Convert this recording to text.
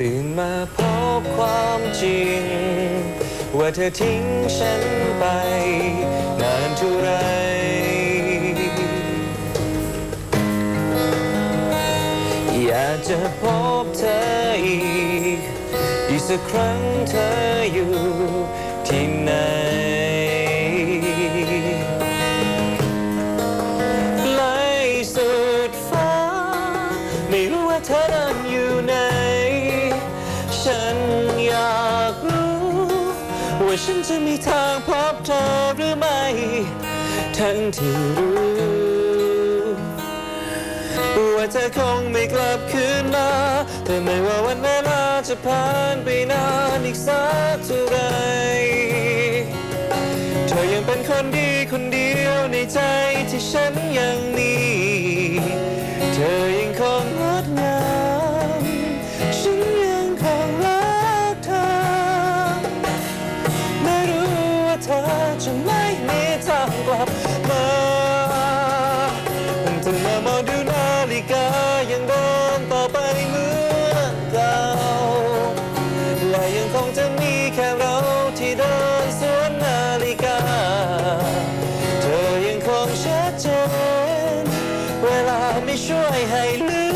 ตื่นมาพบความจริง ว่าเธอทิ้งฉันไป นานเท่าไรอยากจะพบเธออีก อีกสักครั้งเธออยู่ที่ไหนไกลสุดฟ้า ไม่รู้ว่าเธอนั้นอยู่ไหน ฉันอยากรู้ ว่าฉันจะมีทางพบเธอหรือไม่ ทั้งที่รู้ว่าเธอคงไม่กลับคืนมาแต่ไม่ว่าวันเวลาจะผ่านไปนานอีกสักเท่าไหรเธอยังเป็นคนดีคนเดียวในใจที่ฉันยัง บมาถึงมามองดูนาฬิกายังเดินต่อไปเหมือนเก่าและยังคงจะมีแค่เราที่เดินสวนนาฬิกา เธอยังคงชัดเจนเวลาไม่ช่วยให้ลืม